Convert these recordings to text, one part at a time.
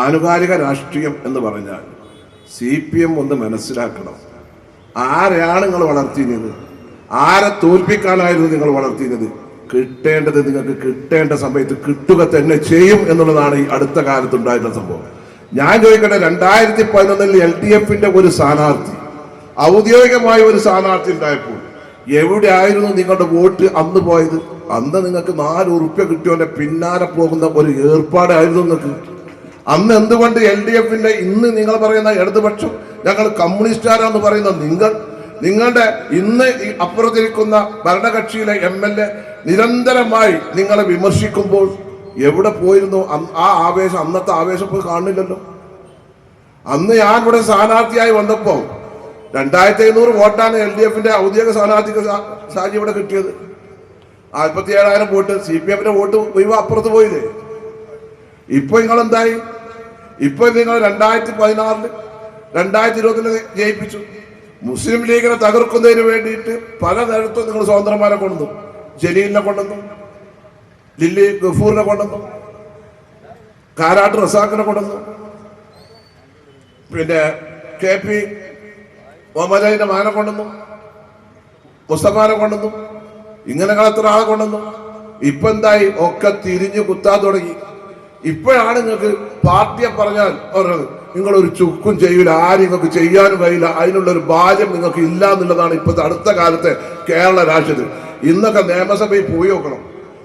ആനുകാലിക രാഷ്ട്രീയം എന്ന് പറഞ്ഞാൽ സി പി എം ഒന്ന് മനസ്സിലാക്കണം. ആരെയാണ് നിങ്ങൾ വളർത്തിയത് ആരെ തോൽപ്പിക്കാനായിരുന്നു നിങ്ങൾ വളർത്തിയത് കിട്ടേണ്ടത് നിങ്ങൾക്ക് കിട്ടേണ്ട സമയത്ത് കിട്ടുക തന്നെ ചെയ്യും എന്നുള്ളതാണ് ഈ അടുത്ത കാലത്ത് ഉണ്ടായിരുന്ന സംഭവം. ഞാൻ ചോദിക്കട്ടെ രണ്ടായിരത്തി പതിനൊന്നിൽ എൽ ഡി എഫിന്റെ ഒരു സ്ഥാനാർത്ഥി ഔദ്യോഗികമായ ഒരു സ്ഥാനാർത്ഥി ഉണ്ടായപ്പോൾ എവിടെയായിരുന്നു നിങ്ങളുടെ വോട്ട് അന്ന് പോയത്? അന്ന് നിങ്ങൾക്ക് നാല് ഉറുപ്പ്യ കിട്ടിയോന്റെ പിന്നാലെ പോകുന്ന ഒരു ഏർപ്പാടായിരുന്നു നിങ്ങൾക്ക്. അന്ന് എന്തുകൊണ്ട് എൽ ഡി എഫിന്റെ ഇന്ന് നിങ്ങൾ പറയുന്ന ഇടതുപക്ഷം ഞങ്ങൾ കമ്മ്യൂണിസ്റ്റുകാരാന്ന് പറയുന്ന നിങ്ങൾ നിങ്ങളുടെ ഇന്ന് അപ്പുറത്തിരിക്കുന്ന ഭരണകക്ഷിയിലെ എം എൽ എ നിരന്തരമായി നിങ്ങളെ വിമർശിക്കുമ്പോൾ എവിടെ പോയിരുന്നു? ആ ആവേശം അന്നത്തെ ആവേശം പോയി കാണുന്നില്ലല്ലോ അന്ന് ഞാൻ ഇവിടെ സ്ഥാനാർത്ഥിയായി വന്നപ്പോൾ രണ്ടായിരത്തി എഴുന്നൂറ് വോട്ടാണ് എൽ ഡി എഫിന്റെ ഔദ്യോഗിക സ്ഥാനാർത്ഥിക്ക് സാഹചര്യം ഇവിടെ കിട്ടിയത്. നാൽപ്പത്തി ഏഴായിരം വോട്ട് സി പി എഫിന്റെ വോട്ട് ഒഴിവ് അപ്പുറത്ത് പോയില്ലേ? ഇപ്പൊ നിങ്ങൾ എന്തായി ഇപ്പൊ നിങ്ങൾ രണ്ടായിരത്തി പതിനാറിൽ രണ്ടായിരത്തി ഇരുപതിൽ ജയിപ്പിച്ചു. മുസ്ലിം ലീഗിനെ തകർക്കുന്നതിന് വേണ്ടിയിട്ട് പലതരത്തും നിങ്ങൾ സ്വതന്ത്രന്മാരെ കൊണ്ടു ജലീലിനെ കൊണ്ടുവന്നു. ലില്ലി ഗഫൂറിനെ കൊണ്ടുവന്നു. കാരാട്ട് റസാഖിനെ കൊണ്ടുവന്നു. പിന്നെ കെ പി മുഹമ്മദ് മാനെ കൊണ്ടുവന്നു. മുസ്തഫാനെ കൊണ്ടുവന്നു. ഇങ്ങനെ നിങ്ങൾ ആളെ കൊണ്ടുവന്നു? ഇപ്പൊ എന്തായി? ഒക്കെ തിരിഞ്ഞു കുത്താൻ തുടങ്ങി. ഇപ്പോഴാണ് നിങ്ങൾക്ക് പാർട്ടിയെ പറഞ്ഞാൽ പറഞ്ഞത് നിങ്ങൾ ഒരു ചുക്കും ചെയ്യൂല ആരും നിങ്ങൾക്ക് ചെയ്യാനും കഴിയില്ല അതിനുള്ള ഒരു ബാല്യം നിങ്ങൾക്ക് ഇല്ല എന്നുള്ളതാണ് ഇപ്പോഴത്തെ അടുത്ത കാലത്തെ കേരള രാഷ്ട്രീയത്തിൽ. ഇന്നൊക്കെ നിയമസഭയിൽ പോയി നോക്കണം.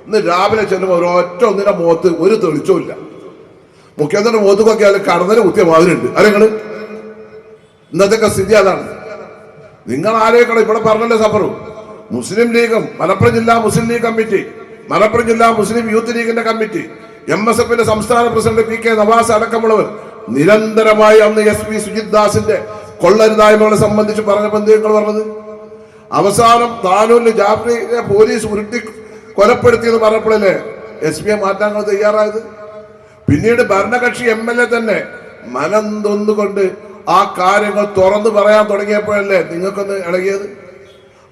ഇന്ന് രാവിലെ ചെല്ലുമ്പോൾ ഒരൊറ്റ ഒന്നിന്റെ മുഖത്ത് ഒരു തെളിച്ചവും ഇല്ല. മുഖ്യമന്ത്രിയുടെ മുഖത്ത് നോക്കിയാൽ കടന്നൽ കുത്തിയ മാതിരിയുണ്ട് അല്ലെ നിങ്ങൾ ഇന്നത്തെ സ്ഥിതി അതാണ്. നിങ്ങൾ ആലോചിക്കണം ഇവിടെ പറഞ്ഞല്ലേ സഫറും മുസ്ലിം ലീഗും മലപ്പുറം ജില്ലാ മുസ്ലിം ലീഗ് കമ്മിറ്റി മലപ്പുറം ജില്ലാ മുസ്ലിം യൂത്ത് ലീഗിന്റെ കമ്മിറ്റി. എം എസ് എഫിന്റെ സംസ്ഥാന പ്രസിഡന്റ് പി കെ നവാസ് അടക്കമുള്ളവർ നിരന്തരമായി അന്ന് എസ് പി സുജിത് ദാസിന്റെ കൊള്ളരുതായ്മകളെ സംബന്ധിച്ച് എന്ത് നിങ്ങൾ പറഞ്ഞത്? അവസാനം താനൂരിൽ ജാഫ്രിയെ പോലീസ് ഉരുട്ടി കൊലപ്പെടുത്തിയെന്ന് പറഞ്ഞപ്പോഴല്ലേ എസ് പിയെ മാറ്റാൻ തയ്യാറായത്? പിന്നീട് ഭരണകക്ഷി എം എൽ എ തന്നെ മനം തൊന്നുകൊണ്ട് ആ കാര്യങ്ങൾ തുറന്നു പറയാൻ തുടങ്ങിയപ്പോഴല്ലേ നിങ്ങൾക്കൊന്ന് ഇളകിയത്?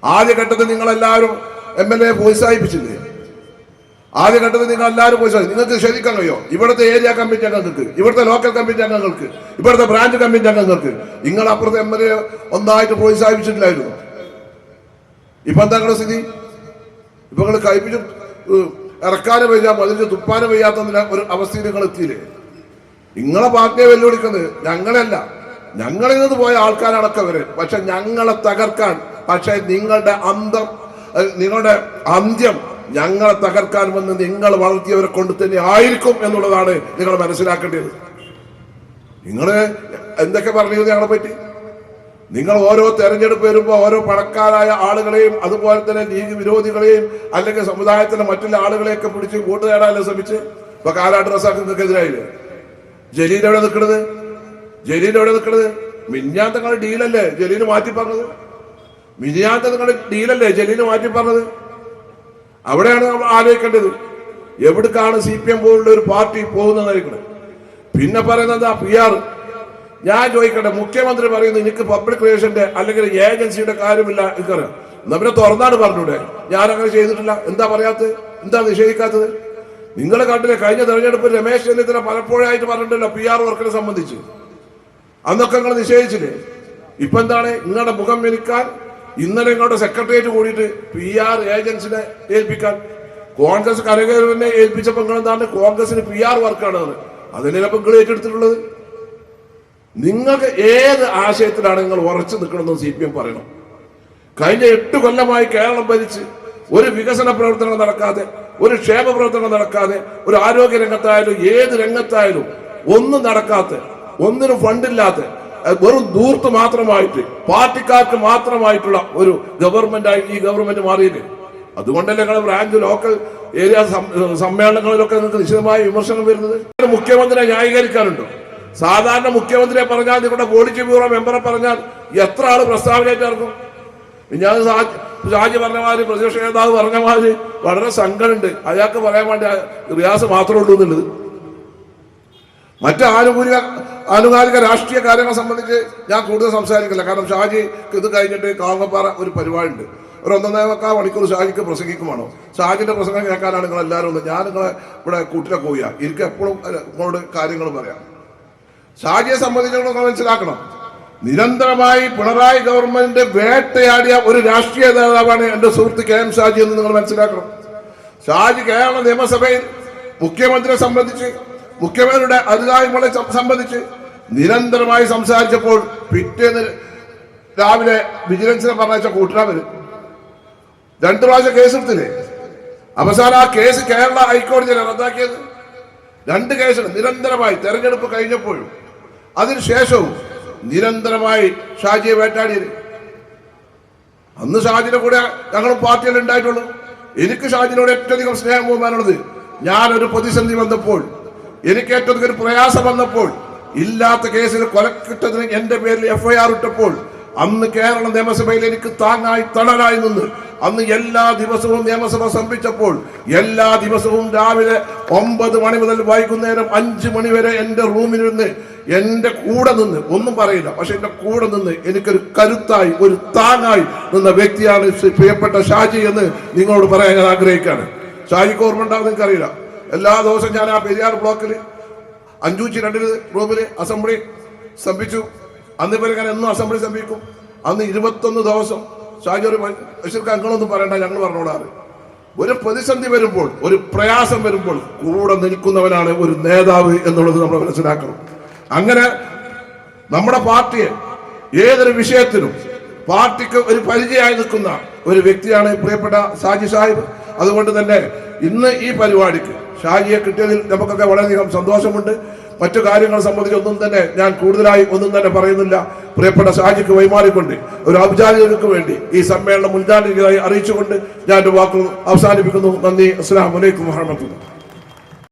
ആദ്യഘട്ടത്തിൽ നിങ്ങളെല്ലാവരും എം എൽ എ പ്രോത്സാഹിപ്പിച്ചില്ലേ ആദ്യഘട്ടത്തിൽ നിങ്ങൾ എല്ലാവരും പോയി നിങ്ങൾക്ക് ശരിക്കാൻ കഴിയോ? ഇവിടുത്തെ ഏരിയ കമ്മിറ്റി അംഗങ്ങൾക്ക് ഇവിടുത്തെ ലോക്കൽ കമ്മിറ്റി അംഗങ്ങൾക്ക് ഇവിടുത്തെ ബ്രാഞ്ച് കമ്മിറ്റി അംഗങ്ങൾക്ക്. നിങ്ങൾ അപ്പുറത്തെ എം എൽ എ ഒന്നായിട്ട് പ്രോത്സാഹിപ്പിച്ചിട്ടില്ലായിരുന്നു. ഇപ്പൊ എന്താ നിങ്ങളുടെ സ്ഥിതി? ഇപ്പൊ നിങ്ങൾ കഴിപ്പിച്ച് ഇറക്കാനും വയ്യ മതിച്ച് തുപ്പാനും വയ്യാത്ത ഒരു അവസ്ഥയിൽ നിങ്ങൾ എത്തിയില്ലേ? നിങ്ങളെ പാർട്ടിയെ വെല്ലുവിളിക്കുന്നത് ഞങ്ങളല്ല. ഞങ്ങളിൽ നിന്ന് പോയ ആൾക്കാരടക്കം വരെ പക്ഷെ ഞങ്ങളെ തകർക്കാൻ പക്ഷെ നിങ്ങളുടെ അന്തം നിങ്ങളുടെ അന്ത്യം ഞങ്ങളെ തകർക്കാൻ വന്ന് നിങ്ങൾ വളർത്തിയവരെ കൊണ്ട് തന്നെ ആയിരിക്കും എന്നുള്ളതാണ് നിങ്ങൾ മനസ്സിലാക്കേണ്ടത്. നിങ്ങൾ എന്തൊക്കെ പറഞ്ഞു ഞങ്ങളെ പറ്റി? നിങ്ങൾ ഓരോ തെരഞ്ഞെടുപ്പ് വരുമ്പോൾ ഓരോ പണക്കാരായ ആളുകളെയും അതുപോലെ തന്നെ ലീഗ് വിരോധികളെയും അല്ലെങ്കിൽ സമുദായത്തിലെ മറ്റുള്ള ആളുകളെയൊക്കെ പിടിച്ച് വോട്ട് നേടാനല്ലേ ശ്രമിച്ച്? ഇപ്പൊ കാലാട്ട് റസാഖ് ജലീൽ എവിടെ നിൽക്കണത്? ജലീൽ എവിടെ നിൽക്കണത്? മിന്നാൻ തങ്ങളുടെ ഡീലല്ലേ? ജലീൽ മാറ്റി പറഞ്ഞത്? മിഞ്ഞാത്ത നിങ്ങളുടെ ഡീലല്ലേ? ജലീൽ മാറ്റി പറഞ്ഞത്? അവിടെയാണ് നമ്മൾ ആലോചിക്കേണ്ടത്. എവിടേക്കാണ് സി പി എം പോലുള്ള ഒരു പാർട്ടി പോകുന്നതായിരിക്കണം പിന്നെ പറയുന്നത് പി ആർ ഞാൻ ചോദിക്കട്ടെ മുഖ്യമന്ത്രി പറയുന്നത് എനിക്ക് പബ്ലിക് റിലേഷന്റെ അല്ലെങ്കിൽ ഏജൻസിയുടെ കാര്യമില്ല എനിക്കറിയാം. പിന്നെ തുറന്നാണ് പറഞ്ഞൂടെ. ഞാൻ അങ്ങനെ ചെയ്തിട്ടില്ല. എന്താ പറയാത്തത്? എന്താ നിഷേധിക്കാത്തത്? നിങ്ങൾ കണ്ടില്ലേ കഴിഞ്ഞ തെരഞ്ഞെടുപ്പിൽ രമേശ് ചെന്നിത്തല പലപ്പോഴായിട്ട് പറഞ്ഞിട്ടുണ്ടല്ലോ പി ആർ വർക്കിനെ സംബന്ധിച്ച്. അന്നൊക്കെ നിങ്ങൾ നിഷേധിച്ചില്ലേ? ഇപ്പൊ എന്താണ്? നിങ്ങളുടെ മുഖം എനിക്കാൻ ഇന്നലെ ഇങ്ങോട്ട് സെക്രട്ടേറിയറ്റ് കൂടിയിട്ട് പി ആർ ഏജൻസിനെ ഏൽപ്പിക്കാൻ. കോൺഗ്രസ് കരകയറിനെ ഏൽപ്പിച്ചപ്പോൾ നിങ്ങൾ എന്താണ് കോൺഗ്രസിന് പി ആർ വർക്കാണ് അത്. അതിനെ നിങ്ങൾ ഏറ്റെടുത്തിട്ടുള്ളത്? നിങ്ങൾക്ക് ഏത് ആശയത്തിലാണ് നിങ്ങൾ ഉറച്ചു നിൽക്കണമെന്ന് സി പി എം പറയണം. കഴിഞ്ഞ എട്ട് കൊല്ലമായി കേരളം ഭരിച്ച് ഒരു വികസന പ്രവർത്തനം നടക്കാതെ ഒരു ക്ഷേമ പ്രവർത്തനം നടക്കാതെ ഒരു ആരോഗ്യ രംഗത്തായാലും ഏത് രംഗത്തായാലും ഒന്നും നടക്കാത്ത ഒന്നിനും ഫണ്ടില്ലാത്ത വെറും ദൂർത്ത് മാത്രമായിട്ട് പാർട്ടിക്കാർക്ക് മാത്രമായിട്ടുള്ള ഒരു ഗവൺമെന്റ് ആയിട്ട് ഈ ഗവൺമെന്റ് മാറിയില്ലേ? അതുകൊണ്ടല്ലേ നിങ്ങൾ ബ്രാഞ്ച് ലോക്കൽ ഏരിയ സമ്മേളനങ്ങളിലൊക്കെ നിങ്ങൾക്ക് നിശ്ചിതമായ വിമർശനം വരുന്നത്. മുഖ്യമന്ത്രിയെ ന്യായീകരിക്കാനുണ്ടോ സാധാരണ മുഖ്യമന്ത്രിയെ പറഞ്ഞാൽ നിങ്ങളുടെ പോളിറ്റ് ബ്യൂറോ മെമ്പറെ പറഞ്ഞാൽ എത്ര ആൾ പ്രസ്താവനയായിട്ട് ഇറങ്ങും? ഞാൻ ഷാജി പറഞ്ഞ മാതിരി പ്രതിപക്ഷ നേതാവ് പറഞ്ഞ മാതിരി വളരെ സങ്കടമുണ്ട്. അയാൾക്ക് പറയാൻ വേണ്ടി റിയാസ് മാത്രമേ ഉള്ളൂ എന്നുള്ളത്. മറ്റ് ആനുകൂലിക രാഷ്ട്രീയ കാര്യങ്ങളെ സംബന്ധിച്ച് ഞാൻ കൂടുതൽ സംസാരിക്കില്ല. കാരണം ഷാജി ഇത് കഴിഞ്ഞിട്ട് കാവങ്ങപ്പാറ ഒരു പരിപാടിയുണ്ട്. ഒരു ഒന്നൊന്നേക്കാ മണിക്കൂർ ഷാജിക്ക് പ്രസംഗിക്കുമാണോ ഷാജിന്റെ പ്രസംഗം കേൾക്കാനാണ് നിങ്ങൾ എല്ലാവരും ഒന്ന് ഞാൻ നിങ്ങളെ ഇവിടെ കൂട്ടിലെ പോവുക എനിക്ക് എപ്പോഴും നിങ്ങളോട് കാര്യങ്ങൾ പറയാം. ഷാജിയെ സംബന്ധിച്ചിടത്തോളം മനസ്സിലാക്കണം. നിരന്തരമായി പിണറായി ഗവൺമെന്റ് വേട്ടയാടിയ ഒരു രാഷ്ട്രീയ നേതാവാണ് എന്റെ സുഹൃത്ത് കെ എം ഷാജി എന്ന് നിങ്ങൾ മനസ്സിലാക്കണം. ഷാജി കേരള നിയമസഭയിൽ മുഖ്യമന്ത്രിയെ സംബന്ധിച്ച് മുഖ്യമന്ത്രിയുടെ അനുദായങ്ങളെ സംബന്ധിച്ച് നിരന്തരമായി സംസാരിച്ചപ്പോൾ പിറ്റേന്ന് രാവിലെ വിജിലൻസിനെ പറഞ്ഞ കൂട്ടിനാ വരും രണ്ടു പ്രാവശ്യം കേസെടുത്തില്ലേ? അവസാനം ആ കേസ് കേരള ഹൈക്കോടതിയിൽ റദ്ദാക്കിയത്. രണ്ട് കേസുകൾ നിരന്തരമായി തെരഞ്ഞെടുപ്പ് കഴിഞ്ഞപ്പോഴും അതിനുശേഷവും നിരന്തരമായി ഷാജിയെ വേട്ടാടിയത്. അന്ന് ഷാജിയുടെ കൂടെ ഞങ്ങൾ പാർട്ടിയിൽ ഉണ്ടായിട്ടുള്ളൂ. എനിക്ക് ഷാജിനോട് ഏറ്റവും അധികം സ്നേഹം പോകാനുള്ളത് ഞാൻ ഒരു പ്രതിസന്ധി വന്നപ്പോൾ എനിക്ക് ഏറ്റവും ഒരു പ്രയാസം വന്നപ്പോൾ ഇല്ലാത്ത കേസിൽ കൊലക്കിട്ടതിന് എന്റെ പേരിൽ എഫ്ഐആർ ഇട്ടപ്പോൾ അന്ന് കേരള നിയമസഭയിൽ എനിക്ക് താങ്ങായി തണലായി നിന്ന് അന്ന് എല്ലാ ദിവസവും നിയമസഭ സംഭിച്ചപ്പോൾ എല്ലാ ദിവസവും രാവിലെ ഒമ്പത് മണി മുതൽ വൈകുന്നേരം അഞ്ച് മണി വരെ എന്റെ റൂമിൽ എന്റെ കൂടെ നിന്ന് ഒന്നും പറയില്ല പക്ഷെ എന്റെ കൂടെ നിന്ന് എനിക്കൊരു കരുത്തായി ഒരു താങ്ങായി നിന്ന വ്യക്തിയാണ് പ്രിയപ്പെട്ട ഷാജി എന്ന് നിങ്ങളോട് പറയാൻ ഞാൻ ആഗ്രഹിക്കുകയാണ്. ഷാജിക്ക് ഓർമ്മ ഉണ്ടാവും നിങ്ങൾക്കറിയില്ല. എല്ലാ ദിവസവും ഞാൻ ആ പെരിയാർ ബ്ലോക്കിൽ അഞ്ചൂറ്റി രണ്ടിന് റൂമിൽ അസംബ്ലി സ്തംഭിച്ചു അന്ന് ഇവരെ ഞാൻ എന്നും അസംബ്ലി സ്തംഭിക്കും അന്ന് ഇരുപത്തൊന്ന് ദിവസം ഷാജി ഒരു ബഷീർക്ക് അങ്ങളൊന്നും പറയണ്ട ഞങ്ങൾ പറഞ്ഞോളാറ്. ഒരു പ്രതിസന്ധി വരുമ്പോൾ ഒരു പ്രയാസം വരുമ്പോൾ കൂടെ നിൽക്കുന്നവനാണ് ഒരു നേതാവ് എന്നുള്ളത് നമ്മൾ മനസ്സിലാക്കണം. അങ്ങനെ നമ്മുടെ പാർട്ടിയെ ഏതൊരു വിഷയത്തിലും പാർട്ടിക്ക് ഒരു പരിചയമായി നിൽക്കുന്ന ഒരു വ്യക്തിയാണ് പ്രിയപ്പെട്ട സാജി സാഹിബ്. അതുകൊണ്ട് തന്നെ ഇന്ന് ഈ പരിപാടിക്ക് ഷാജിയെ കിട്ടിയതിൽ നമുക്കൊക്കെ വളരെയധികം സന്തോഷമുണ്ട്. മറ്റു കാര്യങ്ങൾ സംബന്ധിച്ച് ഒന്നും തന്നെ ഞാൻ കൂടുതലായി ഒന്നും തന്നെ പറയുന്നില്ല. പ്രിയപ്പെട്ട ഷാജിക്ക് വൈമാറിക്കൊണ്ട് ഒരു ഔപചാരികൾക്ക് വേണ്ടി ഈ സമ്മേളനം മുൻകാലികമായി അറിയിച്ചുകൊണ്ട് ഞാൻ വാക്കുകൾ അവസാനിപ്പിക്കുന്നു. നന്ദി. അസ്സാം വലൈക്കും വാഹമത്തുള്ള